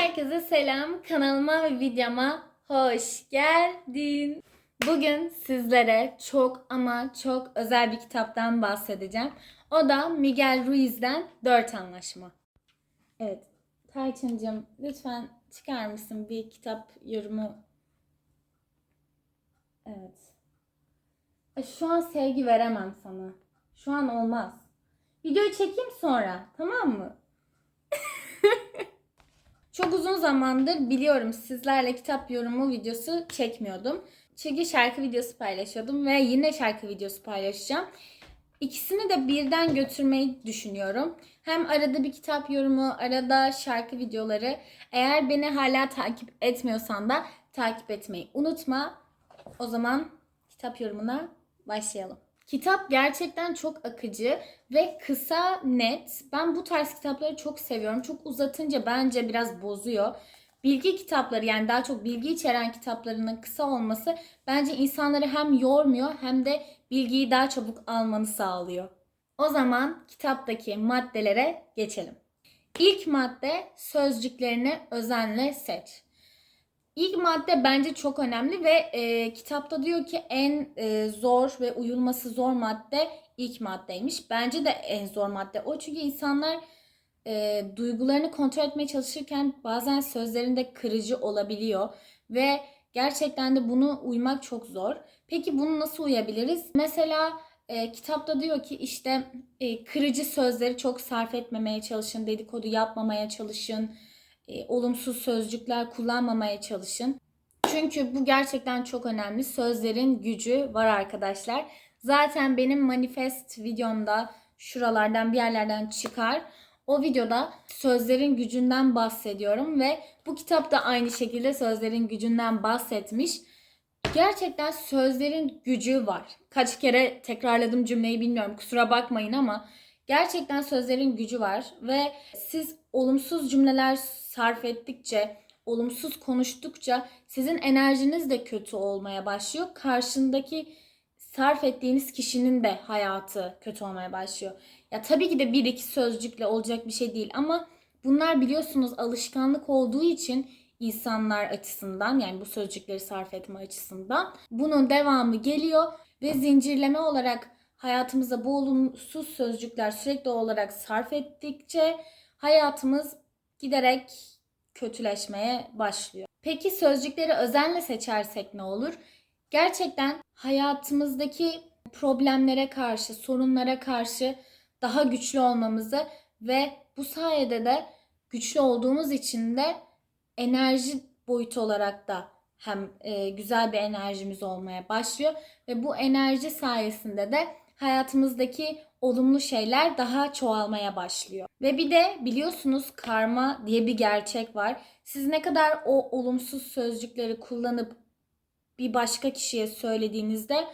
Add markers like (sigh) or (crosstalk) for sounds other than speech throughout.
Herkese selam. Kanalıma ve videoma hoş geldin. Bugün sizlere çok ama çok özel bir kitaptan bahsedeceğim. O da Miguel Ruiz'den Dört Anlaşma. Evet. Tayçın'cığım lütfen çıkar mısın bir kitap yorumu? Evet. Şu an sevgi veremem sana. Şu an olmaz. Videoyu çekeyim sonra. Tamam mı? (laughs) Çok uzun zamandır biliyorum sizlerle kitap yorumu videosu çekmiyordum. Çünkü şarkı videosu paylaşıyordum ve yine şarkı videosu paylaşacağım. İkisini de birden götürmeyi düşünüyorum. Hem arada bir kitap yorumu, arada şarkı videoları. Eğer beni hala takip etmiyorsan da takip etmeyi unutma. O zaman kitap yorumuna başlayalım. Kitap gerçekten çok akıcı ve kısa, net. Ben bu tarz kitapları çok seviyorum. Çok uzatınca bence biraz bozuyor. Bilgi kitapları yani daha çok bilgi içeren kitaplarının kısa olması bence insanları hem yormuyor hem de bilgiyi daha çabuk almanı sağlıyor. O zaman kitaptaki maddelere geçelim. İlk madde sözcüklerini özenle seç. İlk madde bence çok önemli ve e, kitapta diyor ki en e, zor ve uyulması zor madde ilk maddeymiş. Bence de en zor madde o çünkü insanlar e, duygularını kontrol etmeye çalışırken bazen sözlerinde kırıcı olabiliyor ve gerçekten de bunu uymak çok zor. Peki bunu nasıl uyabiliriz? Mesela e, kitapta diyor ki işte e, kırıcı sözleri çok sarf etmemeye çalışın, dedikodu yapmamaya çalışın, e, olumsuz sözcükler kullanmamaya çalışın. Çünkü bu gerçekten çok önemli. Sözlerin gücü var arkadaşlar. Zaten benim manifest videomda şuralardan bir yerlerden çıkar. O videoda sözlerin gücünden bahsediyorum ve bu kitap da aynı şekilde sözlerin gücünden bahsetmiş. Gerçekten sözlerin gücü var. Kaç kere tekrarladım cümleyi bilmiyorum kusura bakmayın ama gerçekten sözlerin gücü var ve siz olumsuz cümleler sarf ettikçe, olumsuz konuştukça sizin enerjiniz de kötü olmaya başlıyor. Karşındaki sarf ettiğiniz kişinin de hayatı kötü olmaya başlıyor. Ya tabii ki de bir iki sözcükle olacak bir şey değil ama bunlar biliyorsunuz alışkanlık olduğu için insanlar açısından yani bu sözcükleri sarf etme açısından bunun devamı geliyor ve zincirleme olarak hayatımıza bu olumsuz sözcükler sürekli olarak sarf ettikçe hayatımız giderek kötüleşmeye başlıyor. Peki sözcükleri özenle seçersek ne olur? Gerçekten hayatımızdaki problemlere karşı, sorunlara karşı daha güçlü olmamızı ve bu sayede de güçlü olduğumuz için de enerji boyutu olarak da hem e, güzel bir enerjimiz olmaya başlıyor ve bu enerji sayesinde de hayatımızdaki olumlu şeyler daha çoğalmaya başlıyor. Ve bir de biliyorsunuz karma diye bir gerçek var. Siz ne kadar o olumsuz sözcükleri kullanıp bir başka kişiye söylediğinizde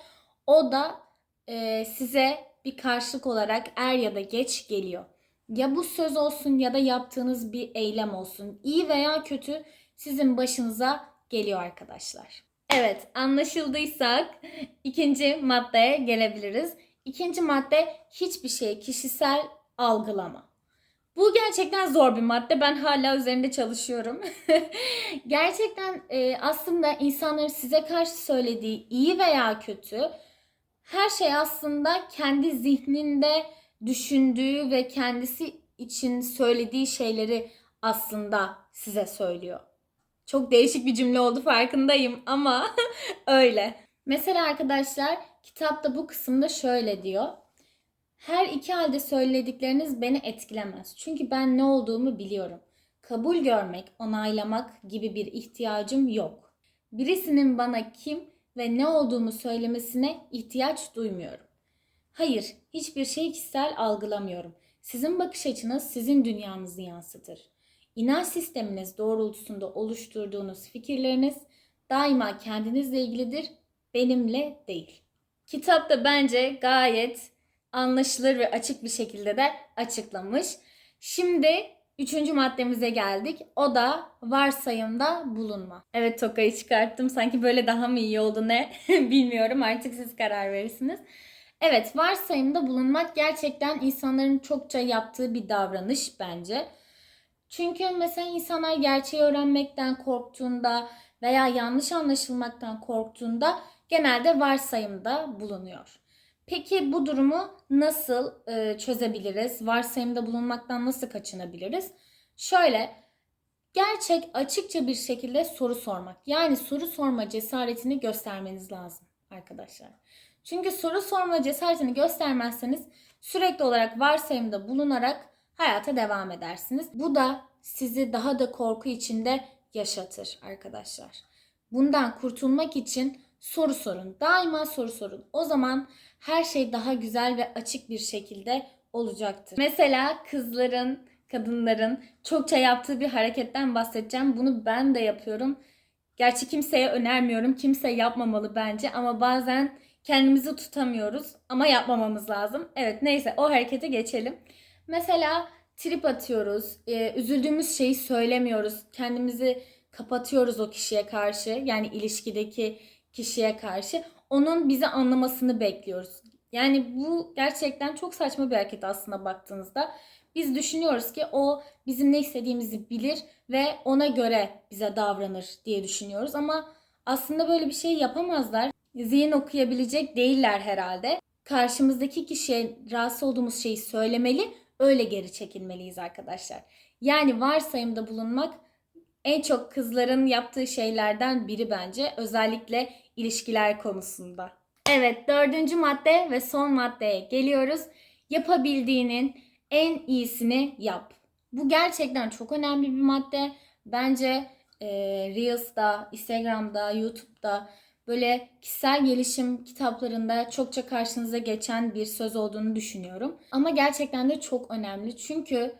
o da e, size bir karşılık olarak er ya da geç geliyor. Ya bu söz olsun ya da yaptığınız bir eylem olsun. İyi veya kötü sizin başınıza geliyor arkadaşlar. Evet anlaşıldıysak ikinci maddeye gelebiliriz. İkinci madde hiçbir şey kişisel algılama. Bu gerçekten zor bir madde. Ben hala üzerinde çalışıyorum. (laughs) gerçekten e, aslında insanların size karşı söylediği iyi veya kötü her şey aslında kendi zihninde düşündüğü ve kendisi için söylediği şeyleri aslında size söylüyor. Çok değişik bir cümle oldu farkındayım ama (laughs) öyle. Mesela arkadaşlar kitapta bu kısımda şöyle diyor. Her iki halde söyledikleriniz beni etkilemez. Çünkü ben ne olduğumu biliyorum. Kabul görmek, onaylamak gibi bir ihtiyacım yok. Birisinin bana kim ve ne olduğumu söylemesine ihtiyaç duymuyorum. Hayır, hiçbir şey kişisel algılamıyorum. Sizin bakış açınız sizin dünyanızı yansıtır. İnanç sisteminiz doğrultusunda oluşturduğunuz fikirleriniz daima kendinizle ilgilidir, benimle değil. Kitapta bence gayet anlaşılır ve açık bir şekilde de açıklamış. Şimdi üçüncü maddemize geldik. O da varsayımda bulunma. Evet tokayı çıkarttım. Sanki böyle daha mı iyi oldu ne? (laughs) Bilmiyorum artık siz karar verirsiniz. Evet varsayımda bulunmak gerçekten insanların çokça yaptığı bir davranış bence. Çünkü mesela insanlar gerçeği öğrenmekten korktuğunda veya yanlış anlaşılmaktan korktuğunda genelde varsayımda bulunuyor. Peki bu durumu nasıl e, çözebiliriz? Varsayımda bulunmaktan nasıl kaçınabiliriz? Şöyle gerçek açıkça bir şekilde soru sormak. Yani soru sorma cesaretini göstermeniz lazım arkadaşlar. Çünkü soru sorma cesaretini göstermezseniz sürekli olarak varsayımda bulunarak hayata devam edersiniz. Bu da sizi daha da korku içinde yaşatır arkadaşlar. Bundan kurtulmak için soru sorun. Daima soru sorun. O zaman her şey daha güzel ve açık bir şekilde olacaktır. Mesela kızların, kadınların çokça yaptığı bir hareketten bahsedeceğim. Bunu ben de yapıyorum. Gerçi kimseye önermiyorum. Kimse yapmamalı bence ama bazen kendimizi tutamıyoruz ama yapmamamız lazım. Evet neyse o harekete geçelim. Mesela trip atıyoruz. e, üzüldüğümüz şeyi söylemiyoruz. Kendimizi kapatıyoruz o kişiye karşı. Yani ilişkideki kişiye karşı. Onun bizi anlamasını bekliyoruz. Yani bu gerçekten çok saçma bir hareket aslında baktığınızda. Biz düşünüyoruz ki o bizim ne istediğimizi bilir ve ona göre bize davranır diye düşünüyoruz ama aslında böyle bir şey yapamazlar. Zihin okuyabilecek değiller herhalde. Karşımızdaki kişiye rahatsız olduğumuz şeyi söylemeli, öyle geri çekilmeliyiz arkadaşlar. Yani varsayımda bulunmak en çok kızların yaptığı şeylerden biri bence. Özellikle ilişkiler konusunda. Evet dördüncü madde ve son maddeye geliyoruz. Yapabildiğinin en iyisini yap. Bu gerçekten çok önemli bir madde. Bence e, Reels'da, Instagram'da, YouTube'da böyle kişisel gelişim kitaplarında çokça karşınıza geçen bir söz olduğunu düşünüyorum. Ama gerçekten de çok önemli. Çünkü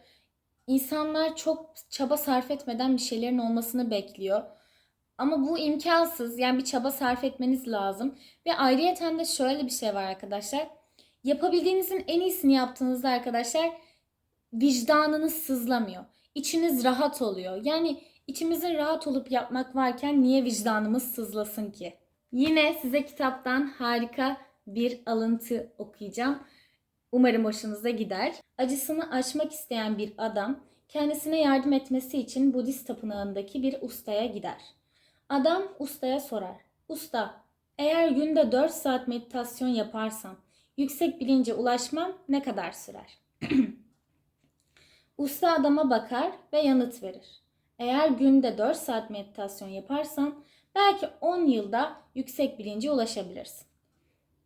insanlar çok çaba sarf etmeden bir şeylerin olmasını bekliyor. Ama bu imkansız. Yani bir çaba sarf etmeniz lazım. Ve ayrıyeten de şöyle bir şey var arkadaşlar. Yapabildiğinizin en iyisini yaptığınızda arkadaşlar vicdanınız sızlamıyor. İçiniz rahat oluyor. Yani içimizin rahat olup yapmak varken niye vicdanımız sızlasın ki? Yine size kitaptan harika bir alıntı okuyacağım. Umarım hoşunuza gider. Acısını aşmak isteyen bir adam kendisine yardım etmesi için Budist tapınağındaki bir ustaya gider. Adam ustaya sorar. Usta, eğer günde 4 saat meditasyon yaparsam yüksek bilince ulaşmam ne kadar sürer? (clears throat) Usta adama bakar ve yanıt verir. Eğer günde 4 saat meditasyon yaparsan belki 10 yılda yüksek bilince ulaşabilirsin.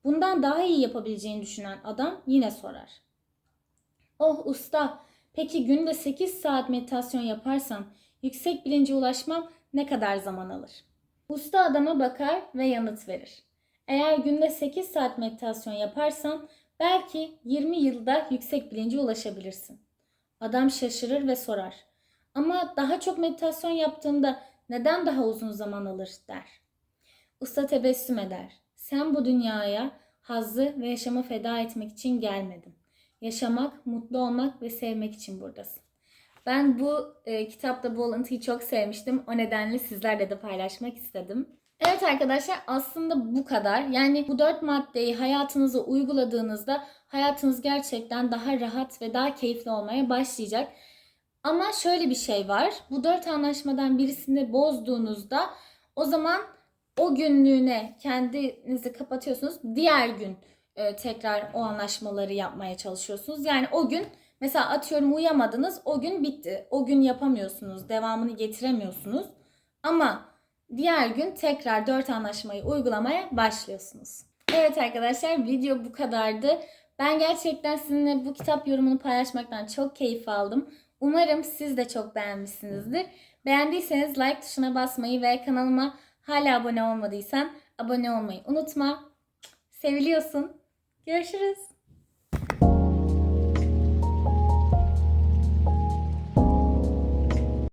Bundan daha iyi yapabileceğini düşünen adam yine sorar. Oh usta, peki günde 8 saat meditasyon yaparsam yüksek bilince ulaşmam ne kadar zaman alır? Usta adama bakar ve yanıt verir. Eğer günde 8 saat meditasyon yaparsan belki 20 yılda yüksek bilince ulaşabilirsin. Adam şaşırır ve sorar. Ama daha çok meditasyon yaptığımda neden daha uzun zaman alır der. Usta tebessüm eder. Sen bu dünyaya hazzı ve yaşamı feda etmek için gelmedin. Yaşamak, mutlu olmak ve sevmek için buradasın. Ben bu e, kitapta bu alıntıyı çok sevmiştim. O nedenle sizlerle de paylaşmak istedim. Evet arkadaşlar aslında bu kadar. Yani bu dört maddeyi hayatınıza uyguladığınızda hayatınız gerçekten daha rahat ve daha keyifli olmaya başlayacak. Ama şöyle bir şey var. Bu dört anlaşmadan birisini bozduğunuzda o zaman o günlüğüne kendinizi kapatıyorsunuz. Diğer gün e, tekrar o anlaşmaları yapmaya çalışıyorsunuz. Yani o gün mesela atıyorum uyamadınız o gün bitti. O gün yapamıyorsunuz. Devamını getiremiyorsunuz. Ama diğer gün tekrar dört anlaşmayı uygulamaya başlıyorsunuz. Evet arkadaşlar video bu kadardı. Ben gerçekten sizinle bu kitap yorumunu paylaşmaktan çok keyif aldım. Umarım siz de çok beğenmişsinizdir. Beğendiyseniz like tuşuna basmayı ve kanalıma hala abone olmadıysan abone olmayı unutma. Seviliyorsun. Görüşürüz.